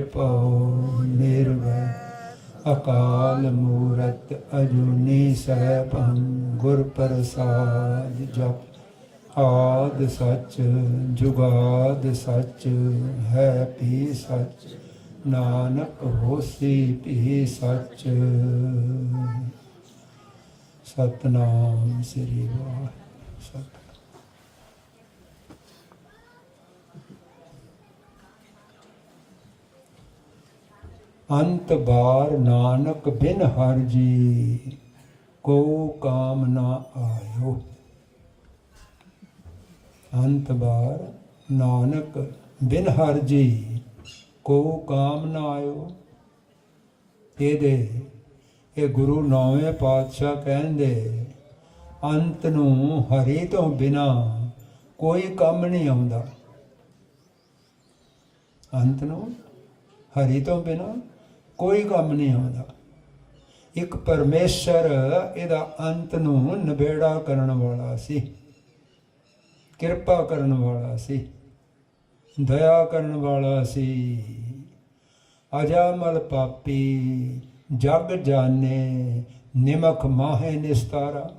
ਪਉ ਨਿਰਵੈ ਅਕਾਲ ਮੂਰਤ ਅਜੂਨੀ ਸੈਭੰ ਗੁਰ ਪ੍ਰਸਾਦ ਜਪ। ਆਦ ਸੱਚ, ਜੁਗਾਦ ਸੱਚ, ਹੈ ਪੀ ਸੱਚ, ਨਾਨਕ ਹੋਸੀ ਪੀ ਸੱਚ। ਸਤਨਾਮ ਸ੍ਰੀ ਵਾਹਿਗੁਰੂ, ਸਤਿ ਅੰਤ ਬਾਰ ਨਾਨਕ ਬਿਨ ਹਰ ਜੀ ਕੋ ਕਾਮ ਨਾ ਆਇਓ। ਅੰਤ ਬਾਰ ਨਾਨਕ ਬਿਨ ਹਰ ਜੀ ਕੋ ਕਾਮ ਨਾ ਆਇਓ। ਇਹਦੇ, ਇਹ ਗੁਰੂ ਨੌਵੇਂ ਪਾਤਸ਼ਾਹ ਕਹਿੰਦੇ, ਅੰਤ ਨੂੰ ਹਰੀ ਤੋਂ ਬਿਨਾ ਕੋਈ ਕੰਮ ਨਹੀਂ ਆਉਂਦਾ। ਅੰਤ ਨੂੰ ਹਰੀ ਤੋਂ ਬਿਨਾ ਕੋਈ ਕੰਮ ਨਹੀਂ ਆਉਂਦਾ। ਇੱਕ ਪਰਮੇਸ਼ਰ ਇਹਦਾ ਅੰਤ ਨੂੰ ਨਿਬੇੜਾ ਕਰਨ ਵਾਲਾ ਸੀ। ਕਿਰਪਾ ਕਰਨ ਵਾਲਾ ਸੀ। ਦਇਆ ਕਰਨ ਵਾਲਾ ਸੀ। ਅਜਾਮਲ ਪਾਪੀ, ਜਗ ਜਾਣੇ, ਨਿਮਖ ਮਾਹੇ ਨਿਸਤਾਰਾ।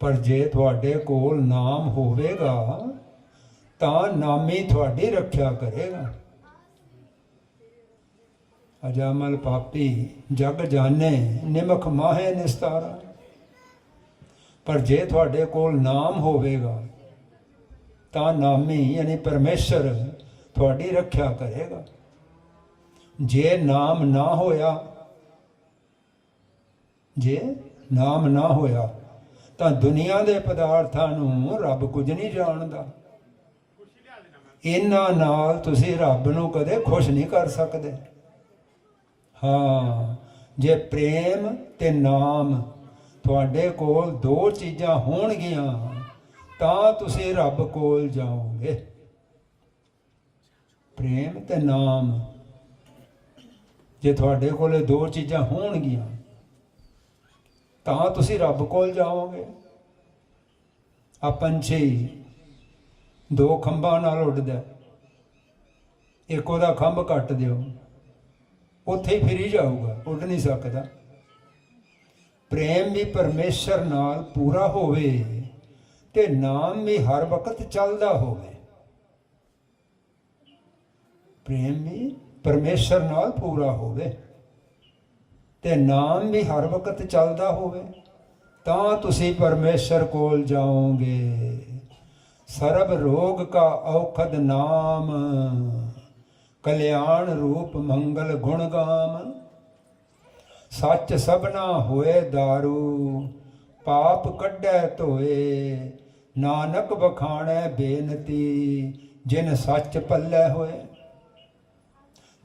ਪਰ ਜੇ ਤੁਹਾਡੇ ਕੋਲ ਨਾਮ ਹੋਵੇਗਾ, ਤਾਂ ਨਾਮੀ ਤੁਹਾਡੀ ਰੱਖਿਆ ਕਰੇਗਾ। ਅਜਾਮਲ ਪਾਪੀ, ਜਗ ਜਾਣੇ, ਨਿਮਖ ਮਾਹੇ ਨਿਸਤਾਰਾ। ਪਰ ਜੇ ਤੁਹਾਡੇ ਕੋਲ ਨਾਮ ਹੋਵੇਗਾ, ਤਾਂ ਨਾਮੀ ਯਾਨੀ ਪਰਮੇਸ਼ਰ ਤੁਹਾਡੀ ਰੱਖਿਆ ਕਰੇਗਾ। ਜੇ ਨਾਮ ਨਾ ਹੋਇਆ, ਜੇ ਨਾਮ ਨਾ ਹੋਇਆ, ਤਾਂ ਦੁਨੀਆ ਦੇ ਪਦਾਰਥਾਂ ਨੂੰ ਰੱਬ ਕੁਝ ਨਹੀਂ ਜਾਣਦਾ। ਇਹਨਾਂ ਨਾਲ ਤੁਸੀਂ ਰੱਬ ਨੂੰ ਕਦੇ ਖੁਸ਼ ਨਹੀਂ ਕਰ ਸਕਦੇ। ਹਾਂ, ਜੇ ਪ੍ਰੇਮ ਤੇ ਨਾਮ ਤੁਹਾਡੇ ਕੋਲ ਦੋ ਚੀਜ਼ਾਂ ਹੋਣਗੀਆਂ, ਤਾਂ ਤੁਸੀਂ ਰੱਬ ਕੋਲ ਜਾਓਗੇ। ਪ੍ਰੇਮ ਤੇ ਨਾਮ, ਜੇ ਤੁਹਾਡੇ ਕੋਲ ਦੋ ਚੀਜ਼ਾਂ ਹੋਣਗੀਆਂ, ਤਾਂ ਤੁਸੀਂ ਰੱਬ ਕੋਲ ਜਾਓਗੇ। ਆ ਪੰਛੀ ਦੋ ਖੰਭਾਂ ਨਾਲ ਉੱਡਦਾ, ਇੱਕ ਉਹਦਾ ਖੰਭ ਕੱਟ ਦਿਓ। ਉੱਥੇ ਹੀ ਫਿਰੀ ਜਾਊਗਾ, ਉੱਡ ਨਹੀਂ ਸਕਦਾ। ਪ੍ਰੇਮ ਵੀ ਪਰਮੇਸ਼ਰ ਨਾਲ ਪੂਰਾ ਹੋਵੇ ਤੇ ਨਾਮ ਵੀ ਹਰ ਵਕਤ ਚੱਲਦਾ ਹੋਵੇ। ਪ੍ਰੇਮ ਵੀ ਪਰਮੇਸ਼ਰ ਨਾਲ ਪੂਰਾ ਹੋਵੇ ਤੇ ਨਾਮ ਵੀ ਹਰ ਵਕਤ ਚੱਲਦਾ ਹੋਵੇ, ਤਾਂ ਤੁਸੀਂ ਪਰਮੇਸ਼ਰ ਕੋਲ ਜਾਓਗੇ। ਸਰਬ ਰੋਗ ਕਾ ਔਖਦ ਨਾਮ ਕਲਿਆਣ ਰੂਪ ਮੰਗਲ ਗੁਣ ਗਾਮ। ਸੱਚ ਸਭਨਾ ਹੋਏ दारू ਪਾਪ ਕੱਢੈ ਧੋਏ। ਨਾਨਕ ਬਖਾਣੈ ਬੇਨਤੀ, ਜਿਨ ਸੱਚ ਪੱਲੇ ਹੋਏ।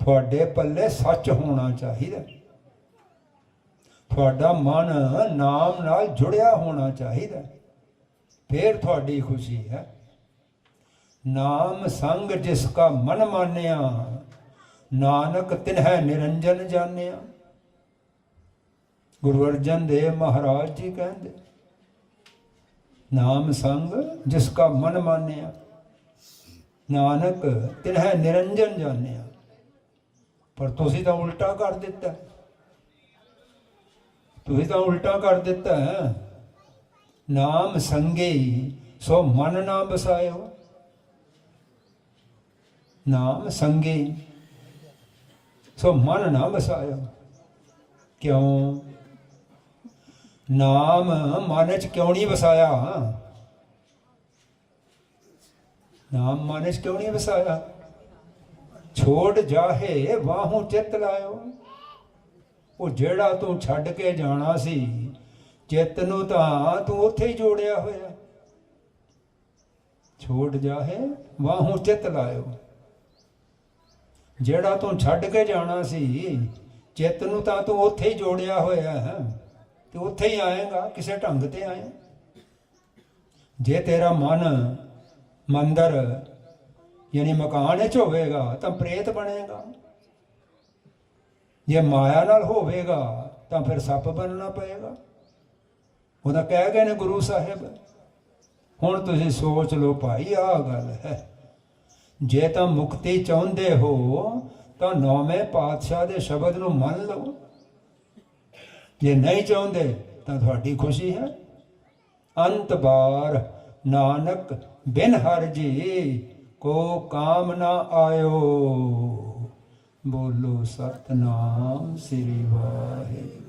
ਤੁਹਾਡੇ ਪੱਲੇ ਸੱਚ ਹੋਣਾ ਚਾਹੀਦਾ। ਤੁਹਾਡਾ ਮਨ ਨਾਮ ਨਾਲ ਜੁੜਿਆ ਹੋਣਾ ਚਾਹੀਦਾ। ਫੇਰ ਤੁਹਾਡੀ ਖੁਸ਼ੀ ਹੈ। ਨਾਮ ਸੰਗ ਜਿਸ ਕਾ ਮਨ ਮਾਨਿਆ ਨਾਨਕ ਤਿਨਹਿ ਨਿਰੰਜਨ ਜਾਣਿਆ। ਗੁਰੂ ਅਰਜਨ ਦੇਵ ਮਹਾਰਾਜ ਜੀ ਕਹਿੰਦੇ, ਨਾਮ ਸੰਗ ਜਿਸ ਕਾ ਮਨ ਮਾਨਿਆ। ਨਾਨਕ ਤਿਨਹਿ ਨਿਰੰਜਨ ਜਾਣਿਆ। ਪਰ ਤੁਸੀਂ ਤਾਂ ਉਲਟਾ ਕਰ ਦਿੱਤਾ। ਤੁਸੀਂ ਤਾਂ ਉਲਟਾ ਕਰ ਦਿੱਤਾ। ਨਾਮ ਸੰਗੇ ਸੋ ਮਨ ਨਾ ਬਸਾਇਓ। ਨਾਮ ਸੰਗੇ ਸੋ ਮਨ ਨਾ ਬਸਾਇਓ ਕਿਉਂ? ਨਾਮ ਮਨ ਚ ਕਿਉਂ ਨਹੀਂ ਵਸਾਇਆ? ਨਾਮ ਮਨ ਚ ਕਿਉਂ ਨਹੀਂ ਵਸਾਇਆ? ਛੋੜ ਜਾਹੇ, ਵਾਹੂ ਚਿੱਤ ਲਾਇਓ। ਉਹ ਜਿਹੜਾ ਤੂੰ ਛੱਡ ਕੇ ਜਾਣਾ ਸੀ, ਚਿੱਤ ਨੂੰ ਤਾਂ ਤੂੰ ਉੱਥੇ ਹੀ ਜੋੜਿਆ ਹੋਇਆ। ਛੋੜ ਜਾਹੇ, ਵਾਹੂ ਚਿੱਤ ਲਾਇਓ। ਜਿਹੜਾ ਤੂੰ ਛੱਡ ਕੇ ਜਾਣਾ ਸੀ, ਚਿੱਤ ਨੂੰ ਤਾਂ ਤੂੰ ਉੱਥੇ ਹੀ ਜੋੜਿਆ ਹੋਇਆ ਹੈ। ਤੇ ਉੱਥੇ ਹੀ ਆਏਗਾ, ਕਿਸੇ ਢੰਗ ਤੇ ਆਏ। ਜੇ ਤੇਰਾ ਮਨ ਮੰਦਰ, ਯਾਨੀ ਮਕਾਨ ਵਿੱਚ ਹੋਵੇਗਾ, ਤਾਂ ਪ੍ਰੇਤ ਬਣੇਗਾ। ਜੇ ਮਾਇਆ ਨਾਲ ਹੋਵੇਗਾ, ਤਾਂ ਫਿਰ ਸੱਪ ਬਣਨਾ ਪਏਗਾ। ਉਹਦਾ ਕਹਿ ਗਏ ਨੇ ਗੁਰੂ ਸਾਹਿਬ, ਹੁਣ ਤੁਸੀਂ ਸੋਚ ਲਓ ਭਾਈ, ਆਹ ਗੱਲ ਹੈ। ਜੇ ਤਾਂ ਮੁਕਤੀ ਚਾਹੁੰਦੇ ਹੋ, ਤਾਂ ਨੌਵੇਂ ਪਾਤਸ਼ਾਹ ਦੇ ਸ਼ਬਦ ਨੂੰ ਮੰਨ ਲਓ। ਜੇ ਨਹੀਂ ਚਾਹੁੰਦੇ, ਤਾਂ ਤੁਹਾਡੀ ਖੁਸ਼ੀ ਹੈ। ਅੰਤ ਬਾਰ ਨਾਨਕ ਬਿਨ ਹਰ ਜੀ, ਕੋ ਕਾਮ ਨਾ ਆਇਓ। ਬੋਲੋ ਸਤਨਾਮ ਸ੍ਰੀ ਵਾਹਿਗੁਰੂ।